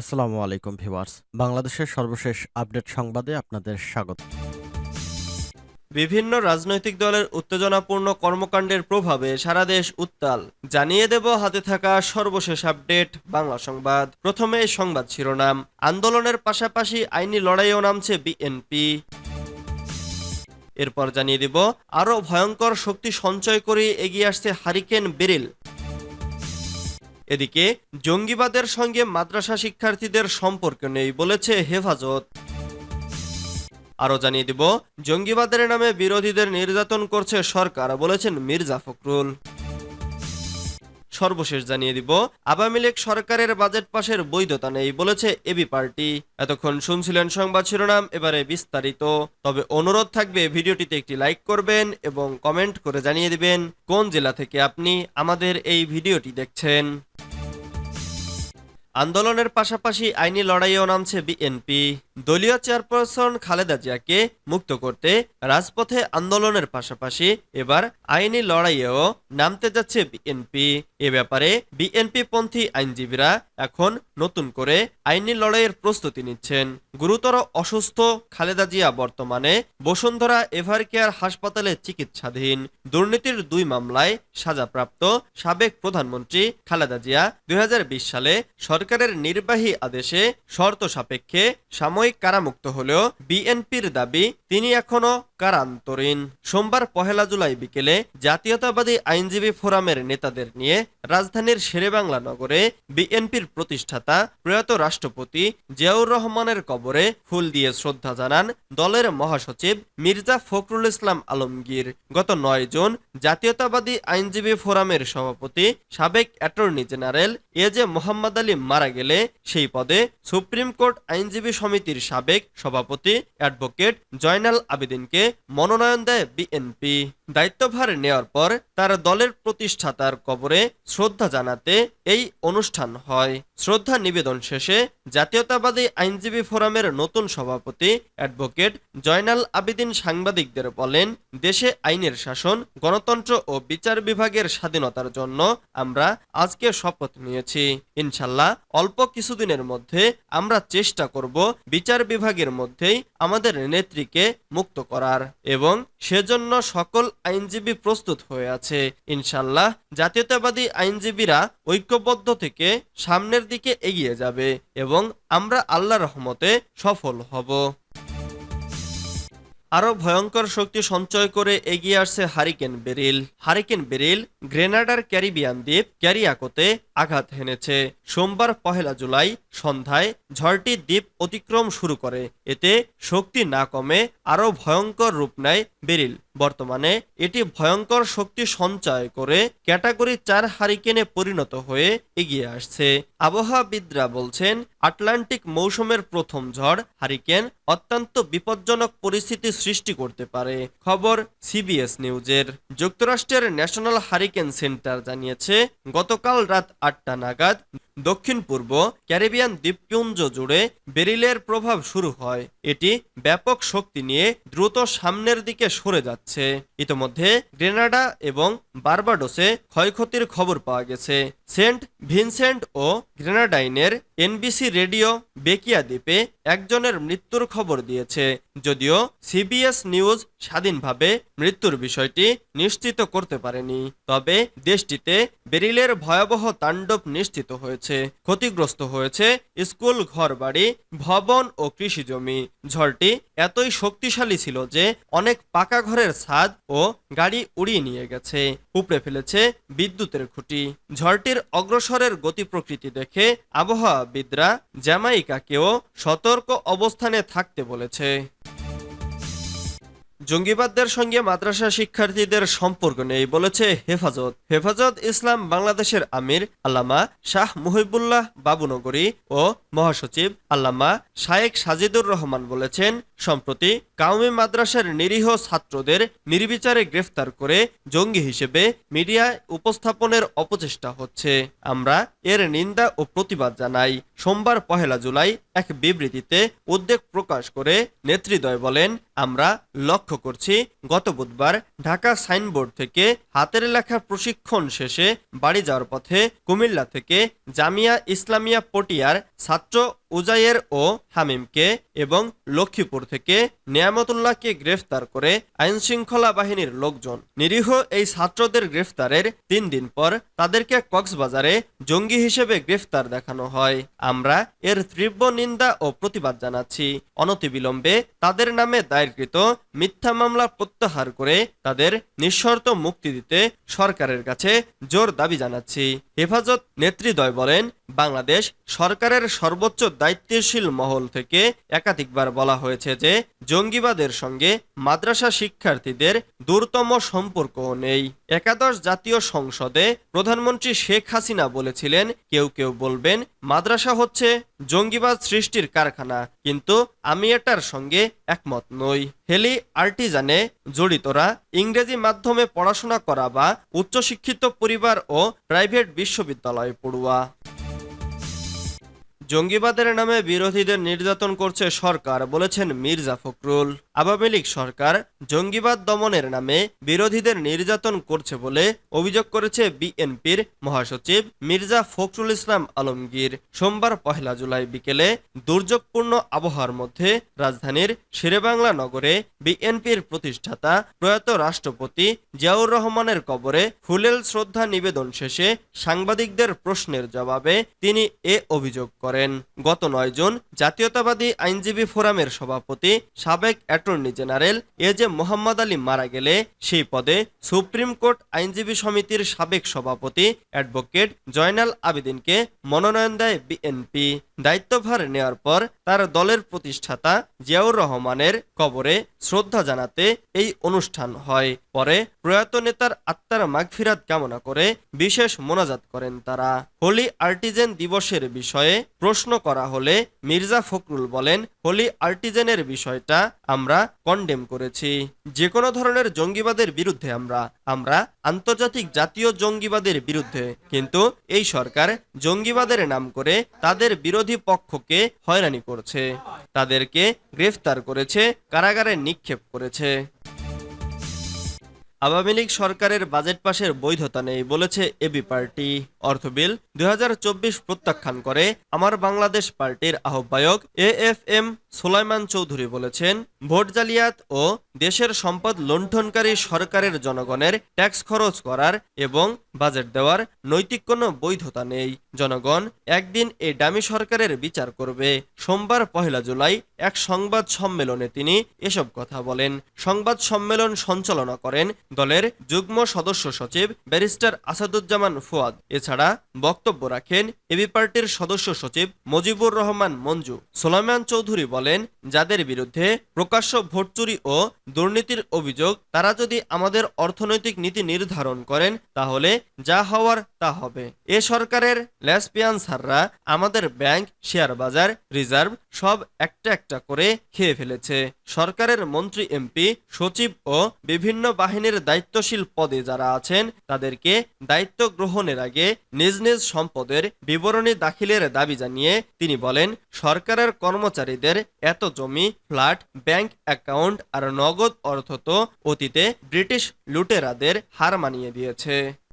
আসসালামু আলাইকুম ভিউয়ার্স। বাংলাদেশের সর্বশেষ আপডেট সংবাদে আপনাদের স্বাগত। বিভিন্ন রাজনৈতিক দলের উত্তেজনাপূর্ণ কর্মকাণ্ডের প্রভাবে সারা দেশ উত্তাল। জানিয়ে দেব হাতে থাকা সর্বশেষ আপডেট বাংলা সংবাদ। প্রথমে সংবাদ শিরোনাম। আন্দোলনের পাশাপাশি আইনি লড়াইও নামছে বিএনপি। এরপর জানিয়ে দিব, আরও ভয়ঙ্কর শক্তি সঞ্চয় করে এগিয়ে আসছে হারিকেন বেরিল। এদিকে জঙ্গিবাদের সঙ্গে মাদ্রাসা শিক্ষার্থীদের সম্পর্ক নেই বলেছে হেফাজত। আরও জানিয়ে দিব, জঙ্গিবাদের নামে বিরোধীদের নির্যাতন করছে সরকার, বলেছেন মির্জা ফখরুল। সর্বশেষ জানিয়ে দিব, আওয়ামী লীগ সরকারের বাজেট পাশের বৈধতা নেই বলেছে এবি পার্টি। এতক্ষণ শুনছিলেন সংবাদ শিরোনাম, এবারে বিস্তারিত। তবে অনুরোধ থাকবে, ভিডিওটিতে একটি লাইক করবেন এবং কমেন্ট করে জানিয়ে দিবেন কোন জেলা থেকে আপনি আমাদের এই ভিডিওটি দেখছেন। আন্দোলনের পাশাপাশি আইনি লড়াইও নামছে বিএনপি। দলীয় চেয়ারপারসন খালেদা জিয়াকে মুক্ত করতে রাজপথে আন্দোলনের পাশাপাশি এবার আইনি লড়াইয়েও নামতে যাচ্ছে বিএনপি। এ ব্যাপারে বিএনপি পন্থী আইনজীবীরা এখন নতুন করে আইনি লড়াইয়ের প্রস্তুতি নিচ্ছেন। গুরুতর অসুস্থ খালেদা জিয়া বর্তমানে বসুন্ধরা এভারকেয়ার হাসপাতালে চিকিৎসাধীন। দুর্নীতির দুই মামলায় সাজাপ্রাপ্ত সাবেক প্রধানমন্ত্রী খালেদা জিয়া দুই হাজার বিশ সালে সরকারের নির্বাহী আদেশে শর্ত সাপেক্ষে সাময়িক কারামুক্ত হলেও বিএনপির দাবি তিনি এখনও কারান্তরীণ। সোমবার পহেলা জুলাই বিকেলে জাতীয়তাবাদী আইনজীবী ফোরামের নেতাদের নিয়ে রাজধানীর শেরেবাংলা নগরে বিএনপির প্রতিষ্ঠাতা প্রয়াত রাষ্ট্রপতি জিয়াউর রহমানের কবরে ফুল দিয়ে শ্রদ্ধা জানান দলের মহাসচিব মির্জা ফখরুল ইসলাম আলমগীর। গত নয় জুন জাতীয়তাবাদী আইনজীবী ফোরামের সভাপতি সাবেক attorney general A J Mohammad Ali মারা গেলে সেই পদে সুপ্রিম কোর্ট আইনজীবী সমিতির সাবেক সভাপতি অ্যাডভোকেট জয়নাল আবেদিনকে মনোনয়ন দেয় বিএনপি দায়িত্বভার নেওয়ার পর তার দলের প্রতিষ্ঠাতার কবরে শ্রদ্ধা জানাতে এই অনুষ্ঠান হয়। শ্রদ্ধা নিবেদন শেষে জাতীয়তাবাদী আইনজীবী ফোরামের নতুন সভাপতি অ্যাডভোকেট জয়নাল আবেদিন সাংবাদিকদের বলেন, দেশে আইনের শাসন, গণতন্ত্র ও বিচার বিভাগের স্বাধীনতার জন্য আমরা আজকে শপথ নিয়েছি। ইনশাল্লাহ অল্প কিছুদিনের মধ্যে আমরা চেষ্টা করব বিচার বিভাগের মধ্যেই আমাদের নেত্রীকে মুক্ত করার এবং সেজন্য সকল আইনজীবী প্রস্তুত হয়ে আছে। ইনশাল্লাহ জাতীয়তাবাদী আইনজীবীরা ঐক্যবদ্ধ থেকে সামনের দিকে এগিয়ে যাবে এবং আমরা আল্লাহ রহমতে সফল হব। আরও ভয়ঙ্কর শক্তি সঞ্চয় করে এগিয়ে আসছে হারিকেন বেরিল। হারিকেন বেরিল গ্রেনাডার ক্যারিবিয়ান দ্বীপ ক্যারিয়াকোতে আঘাত হেনেছে। সোমবার পহেলা জুলাই সন্ধ্যায় ঝড়টি দ্বীপ অতিক্রম শুরু করে। এতে শক্তি না কমে আরও ভয়ঙ্কর রূপ নেয় বেরিল। বর্তমানে এটি ভয়ঙ্কর শক্তি সঞ্চয় করে ক্যাটাগরি চার হারিকেনে পরিণত হয়ে এগিয়ে আসছে। আবহাওয়াবিদরা বলছেন, আটলান্টিক মৌসুমের প্রথম ঝড় হারিকেন অত্যন্ত বিপজ্জনক পরিস্থিতি সৃষ্টি করতে পারে, খবর সিবিএস নিউজের। যুক্তরাষ্ট্রের ন্যাশনাল হারিকেন সেন্টার জানিয়েছে, গতকাল রাত আটটা নাগাদ দক্ষিণ পূর্ব ক্যারিবিয়ান দ্বীপপুঞ্জ জুড়ে বেরিলের প্রভাব শুরু হয়। এটি ব্যাপক শক্তি নিয়ে দ্রুত সামনের দিকে সরে যাচ্ছে। ইতোমধ্যে গ্রেনাডা এবং বারবাডোসে ক্ষয়ক্ষতির খবর পাওয়া গেছে। সেন্ট ভিনসেন্ট ও গ্রেনাডাইনের এনবিসি রেডিও বেকিয়া দ্বীপে একজনের মৃত্যুর খবর দিয়েছে। যদিও সিবিএস নিউজ স্বাধীনভাবে মৃত্যুর বিষয়টি নিশ্চিত করতে পারেনি। তবে দেশটিতে বেরিলের ভয়াবহ তাণ্ডব নিশ্চিত হয়েছে। ক্ষতিগ্রস্ত হয়েছে স্কুল, ঘরবাড়ি, ভবন ও কৃষি জমি। ঝড়টি এতই শক্তিশালী ছিল যে অনেক পাকা ঘরের ছাদ ও গাড়ি উড়িয়ে নিয়ে গেছে, উপড়ে ফেলেছে বিদ্যুতের খুঁটি। ঝড়টির অগ্রসরের গতি প্রকৃতি দেখে আবহাওয়াবিদরা জ্যামাইকাকেও সতর্ক অবস্থানে থাকতে বলেছে। জঙ্গিবাদদের সঙ্গে মাদ্রাসা শিক্ষার্থীদের সম্পর্ক নেই বলেছে হেফাজত। হেফাজত ইসলাম বাংলাদেশের আমির আল্লামা শাহ মুহিবুল্লাহ বাবুনগরী ও মহাসচিব আল্লামা শায়েক সাজিদুর রহমান বলেছেন সম্প্রতি কাউমি মাদ্রাসার নিরীহ ছাত্রদের নির্বিচারে গ্রেফতার করে জঙ্গি হিসেবে মিডিয়ায় উপস্থাপনের অপচেষ্টা হচ্ছে। আমরা এর নিন্দা ও প্রতিবাদ জানাই। সোমবার পহেলা জুলাই এক বিবৃতিতে উদ্বেগ প্রকাশ করে নেতৃদ্বয় বলেন, আমরা লক্ষ্য করছি, গত বুধবার ঢাকা সাইনবোর্ড থেকে হাতের লেখা প্রশিক্ষণ শেষে বাড়ি যাওয়ার পথে কুমিল্লা থেকে জামিয়া ইসলামিয়া পটিয়ার ছাত্র উজাইয়ের ও হামিমকে এবং লক্ষ্মীপুর থেকে নিয়ামতুল্লাহকে গ্রেফতার করে আইন শৃঙ্খলা বাহিনীর লোকজন। নিরীহ এই ছাত্রদের গ্রেফতারের তিন দিন পর তাদেরকে কক্সবাজারে জঙ্গি হিসেবে গ্রেফতার দেখানো হয়। আমরা এর তীব্র নিন্দা ও প্রতিবাদ জানাচ্ছি। অনতিবিলম্বে তাদের নামে দায়েরকৃত মিথ্যা মামলা প্রত্যাহার করে তাদের নিঃশর্ত মুক্তি দিতে সরকারের কাছে জোর দাবি জানাচ্ছি। হেফাজত নেতৃদ্বয় বলেন, বাংলাদেশ সরকারের সর্বোচ্চ দায়িত্বশীল মহল থেকে একাধিকবার বলা হয়েছে যে জঙ্গিবাদের সঙ্গে মাদ্রাসা শিক্ষার্থীদের দূরতম সম্পর্ক নেই। একাদশ জাতীয় সংসদে প্রধানমন্ত্রী শেখ হাসিনা বলেছিলেন, কেউ কেউ বলবেন, মাদ্রাসা হচ্ছে জঙ্গিবাদ সৃষ্টির কারখানা, কিন্তু আমি এটার সঙ্গে একমত নই। হেলি আর্টিজানে জড়িতরা ইংরেজি মাধ্যমে পড়াশোনা করা বা উচ্চশিক্ষিত পরিবার ও প্রাইভেট বিশ্ববিদ্যালয়ে পড়ুয়া। জঙ্গিবাদের নামে বিরোধীদের নির্যাতন করছে সরকার, বলেছেন মির্জা ফখরুল। আওয়ামী লীগ সরকার জঙ্গিবাদ দমনের নামে বিরোধীদের নির্যাতন করছে বলে অভিযোগ করেছে বিএনপির মহাসচিব মির্জা ফখরুল ইসলাম আলমগীর। সোমবার পহেলা জুলাই বিকেলে দুর্যোগপূর্ণ আবহাওয়ার মধ্যে রাজধানীর শেরেবাংলা নগরে বিএনপির প্রতিষ্ঠাতা প্রয়াত রাষ্ট্রপতি জিয়াউর রহমানের কবরে ফুলেল শ্রদ্ধা নিবেদন শেষে সাংবাদিকদের প্রশ্নের জবাবে তিনি এ অভিযোগ করেন। গত নয় জুন জাতীয়তাবাদী আইনজীবী ফোরামের সভাপতি সাবেক attorney general A J Mohammad Ali মারা গেলে সেই পদে সুপ্রিম কোর্ট আইনজীবী সমিতির সাবেক সভাপতি অ্যাডভোকেট জয়নাল আবেদিনকে মনোনয়ন দেয় বিএনপি। দায়িত্বভার নেওয়ার পর তার দলের প্রতিষ্ঠাতা জিয়াউর রহমানের কবরে শ্রদ্ধা জানাতে এই অনুষ্ঠান হয়। পরে প্রয়াত নেতার আত্মার মাগফিরাত কামনা করে বিশেষ মোনাজাত করেন তারা। হোলি আর্টিজেন দিবসের বিষয়ে প্রশ্ন করা হলে মির্জা ফখরুল বলেন, হোলি আর্টিজেনের বিষয়টা আমরা কন্ডেম করেছি। যে কোনো ধরনের জঙ্গিবাদের বিরুদ্ধে আমরা আমরা আন্তর্জাতিক জাতীয় জঙ্গিবাদের বিরুদ্ধে। কিন্তু এই সরকার জঙ্গিবাদের নাম করে তাদের বিরোধী পক্ষকে হয়রানি করছে। তাদেরকে গ্রেফতার করেছে, কারাগারে নিক্ষেপ করেছে। আওয়ামী লীগ সরকারের বাজেট পাশের বৈধতা নেই বলেছে এবি পার্টি। অর্থ বিল দু হাজার চব্বিশ প্রত্যাখ্যান করে আমার বাংলাদেশ পার্টির আহ্বায়ক A F M Solaiman Chowdhury বলেছেন, ভোট জালিয়াত ও দেশের সম্পদ লুণ্ঠনকারী সরকারের জনগণের ট্যাক্স খরচ করার এবং বাজেট দেওয়ার নৈতিক কোনো বৈধতা নেই। জনগণ একদিন এই ডামি সরকারের বিচার করবে। সোমবার পহেলা জুলাই এক সংবাদ সম্মেলনে তিনি এসব কথা বলেন। সংবাদ সম্মেলন সঞ্চালনা করেন দলের যুগ্ম সদস্য সচিব ব্যারিস্টার আসাদুজ্জামান ফুয়াদ। এছাড়া বক্তব্য রাখেন এবি পার্টির সদস্য সচিব মজিবুর রহমান মঞ্জু। সোলাইমান চৌধুরী বলেন, যাদের বিরুদ্ধে প্রকাশ্য ভোট চুরি ও দুর্নীতির অভিযোগ, তারা যদি আমাদের অর্থনৈতিক নীতি নির্ধারণ করেন, তাহলে যা হওয়ার তা হবে। এ সরকারের ল্যাসপিয়ান সাররা আমাদের ব্যাংক, শেয়ার বাজার, রিজার্ভ সব একটা একটা করে খেয়ে ফেলেছে। সরকারের মন্ত্রী এমপি, সচিব ও বিভিন্ন বাহিনীর দায়িত্বশীল পদে যারা আছেন, তাদেরকে দায়িত্ব গ্রহণের আগে নিজ নিজ সম্পদের বিবরণী দাখিলের দাবি জানিয়ে তিনি বলেন, সরকারের কর্মচারীদের এত জমি, ফ্ল্যাট, ব্যাংক অ্যাকাউন্ট আর নগদ অর্থ তো অতীতে ব্রিটিশ লুটেরাদের হার মানিয়ে দিয়েছে।